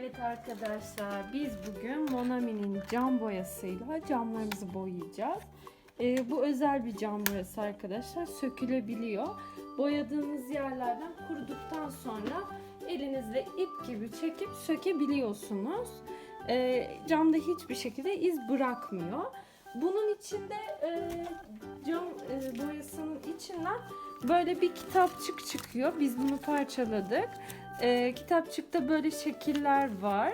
Evet arkadaşlar biz bugün Monami'nin cam boyasıyla camlarımızı boyayacağız. Ee, bu özel bir cam boyası arkadaşlar sökülebiliyor. Boyadığınız yerlerden kuruduktan sonra elinizle ip gibi çekip sökebiliyorsunuz. Ee, camda hiçbir şekilde iz bırakmıyor. Bunun içinde e, cam e, boyasının içinden böyle bir kitapçık çıkıyor. Biz bunu parçaladık. Ee, kitapçıkta böyle şekiller var.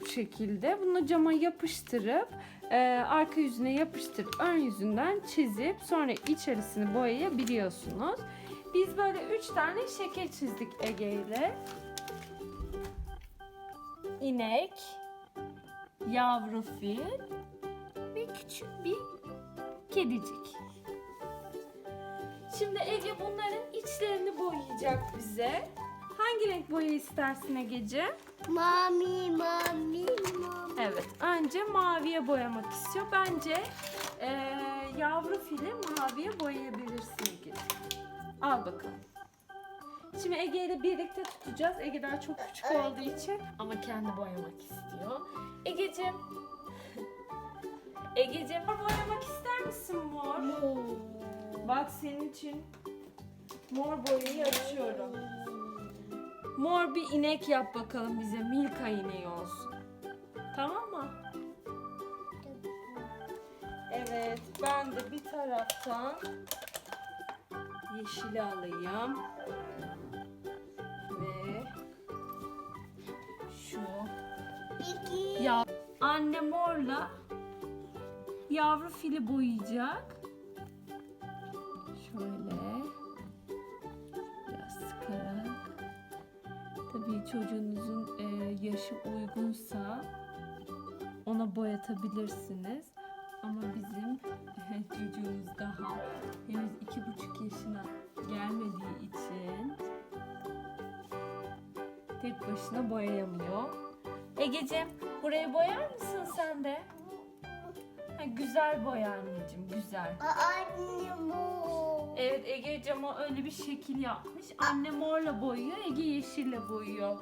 Bu şekilde. Bunu cama yapıştırıp e, arka yüzüne yapıştırıp ön yüzünden çizip sonra içerisini boyayabiliyorsunuz. Biz böyle üç tane şekil çizdik Ege ile. İnek, yavru fil ve küçük bir kedicik. Şimdi Ege bunların içlerini boyayacak bize. Hangi renk boya istersin Egeciğim? Mami, mami, mami. Evet, önce maviye boyamak istiyor. Bence eee, yavru fili maviye boyayabilirsin Ege. Al bakalım. Şimdi Ege ile birlikte tutacağız. Ege daha çok küçük olduğu için ama kendi boyamak istiyor. Egeciğim. Egeciğim mor boyamak ister misin mor? Bak senin için mor boyayı açıyorum. Mor bir inek yap bakalım bize. Milka ineği olsun. Tamam mı? Evet, ben de bir taraftan yeşili alayım. Ve şu ya anne morla yavru fili boyayacak. Çocuğunuzun e, yaşı uygunsa ona boyatabilirsiniz. Ama bizim çocuğumuz daha henüz iki buçuk yaşına gelmediği için tek başına boyayamıyor. Egeciğim burayı boyar mısın sen de? Ha, güzel boya anneciğim güzel. Anne bu. Evet Ege cama öyle bir şekil yapmış. Anne morla boyuyor, Ege yeşille boyuyor.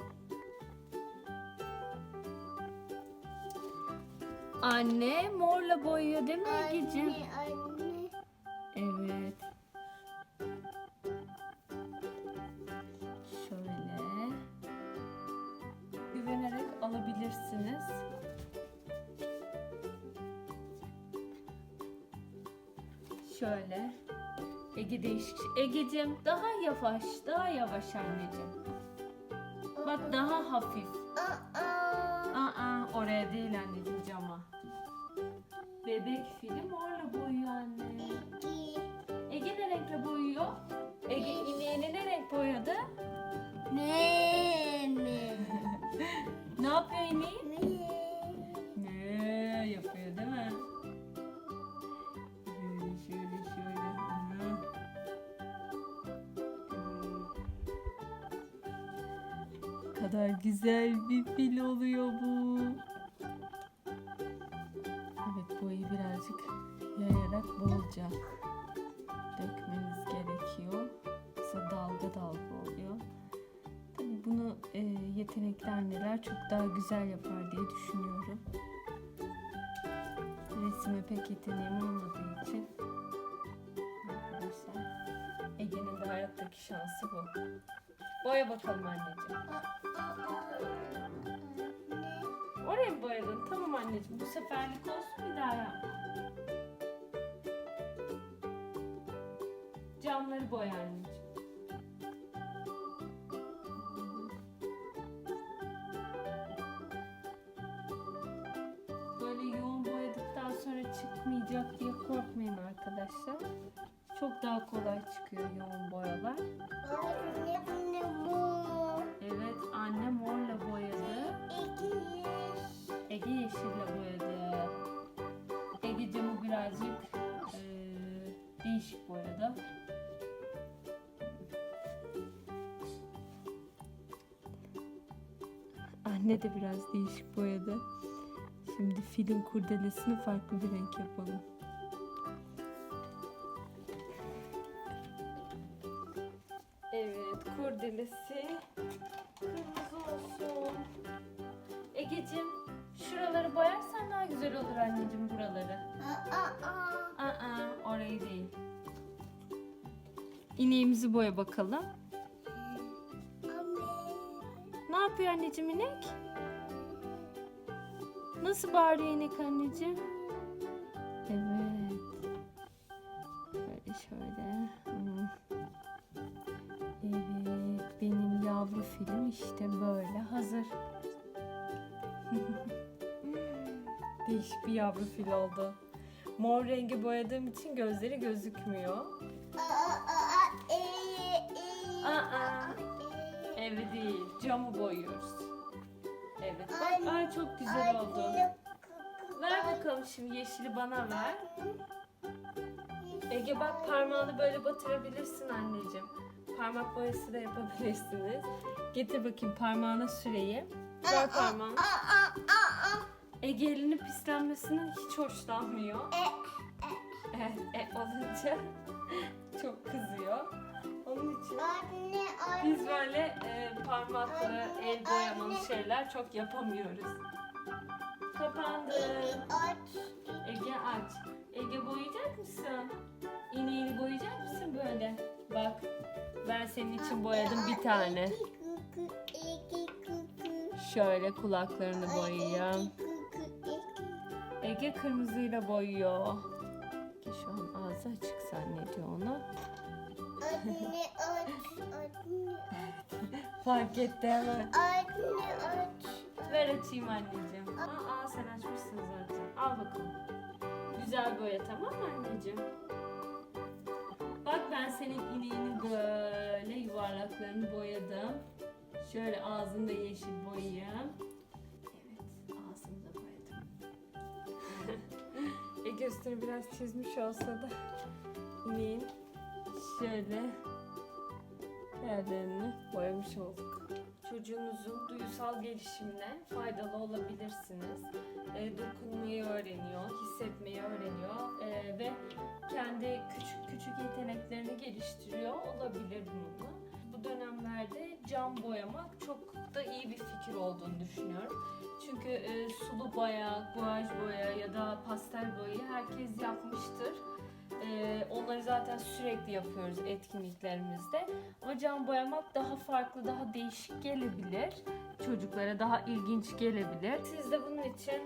Anne morla boyuyor değil mi Ege'ciğim? Anne, anne. Evet. Şöyle. Güvenerek alabilirsiniz. Şöyle. Ege değişik. Egeciğim daha yavaş, daha yavaş anneciğim. Bak daha hafif. Aa. Oraya değil anneciğim cama. Bebek fili morla boyuyor anne. Ege ne renkle boyuyor? Ege ineğini ne renk boyadı? Kadar güzel bir fil oluyor bu. Evet boyu birazcık yayarak bolca dökmeniz gerekiyor. Yoksa dalga dalga oluyor. Tabii bunu e, yetenekli anneler çok daha güzel yapar diye düşünüyorum. Resime pek yeteneğim olmadığı için Ege'nin de hayattaki şansı bu. Boya bakalım anneciğim. Oraya mı boyadın? Tamam anneciğim. Bu seferlik olsun bir daha yap. Camları boya anneciğim. Böyle yoğun boyadıktan sonra çıkmayacak diye korkmayın arkadaşlar. Çok daha kolay çıkıyor yoğun boyalar. Anne, bu. Evet anne morla boyadı. İki. Ege yeşille boyadı. Ege camı birazcık eee, değişik boyadı. Anne de biraz değişik boyadı. Şimdi filin kurdelesini farklı bir renk yapalım. öylesi. Kırmızı olsun. Egeciğim şuraları boyarsan daha güzel olur anneciğim buraları. Aa, aa. Aa, orayı değil. İneğimizi boya bakalım. Ne yapıyor anneciğim inek? Nasıl bağırıyor inek anneciğim? İşte böyle hazır. Değişik bir yavru fil oldu. Mor rengi boyadığım için gözleri gözükmüyor. Aa. Ee, ee. Ee. Evi değil, camı boyuyoruz. Evet, bak ay çok güzel oldu. Ver bakalım şimdi yeşili bana ver. Ege bak parmağını böyle batırabilirsin anneciğim. Parmak boyası da yapabilirsiniz. Getir bakayım parmağına süreyim. Ver parmağını. Ege elinin pislenmesinden hiç hoşlanmıyor. E, Evet, e olunca çok kızıyor. Onun için Anne, anne. biz böyle e, parmaklı el boyamalı şeyler çok yapamıyoruz. Kapandı. Aç. Ege aç. Ege boyayacak mısın? Senin için boyadım bir tane. Şöyle kulaklarını boyayayım. Ege kırmızıyla boyuyor. Ege şu an ağzı açık zannediyor onu. Anne aç. Anne. Fark etti hemen. Anne aç. Ver açayım anneciğim. Aa, aa, sen açmışsın zaten. Al bakalım. Güzel boya tamam mı anneciğim? Bak ben senin ineğini böyle yuvarlaklarını boyadım. Şöyle ağzını da yeşil boyayayım. Evet ağzını da boyadım. Ege üstünü biraz çizmiş olsa da ineğin şöyle yerlerini boyamış olduk. Çocuğunuzun duyusal gelişimine faydalı olabilirsiniz. E, dokunmayı öğreniyor, hissetmeyi öğreniyor e, ve kendi küçük küçük yeteneklerini geliştiriyor olabilir bununla. Dönemlerde cam boyamak çok da iyi bir fikir olduğunu düşünüyorum. Çünkü e, sulu boya, guaj boya ya da pastel boyayı herkes yapmıştır. E, onları zaten sürekli yapıyoruz etkinliklerimizde. Ama cam boyamak daha farklı, daha değişik gelebilir. Çocuklara daha ilginç gelebilir. Siz de bunun için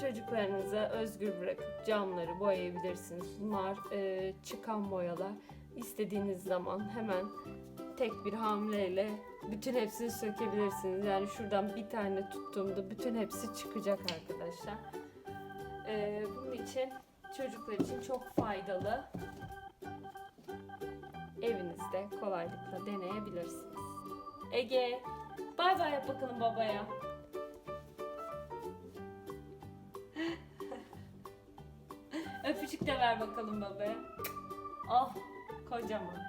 çocuklarınıza özgür bırakıp camları boyayabilirsiniz. Bunlar e, çıkan boyalar. İstediğiniz zaman hemen tek bir hamleyle bütün hepsini sökebilirsiniz. Yani şuradan bir tane tuttuğumda bütün hepsi çıkacak arkadaşlar. E, bunun için çocuklar için çok faydalı evinizde kolaylıkla deneyebilirsiniz. Ege, bay bay yap bakalım babaya. Öpücük de ver bakalım babaya. Oh, kocaman.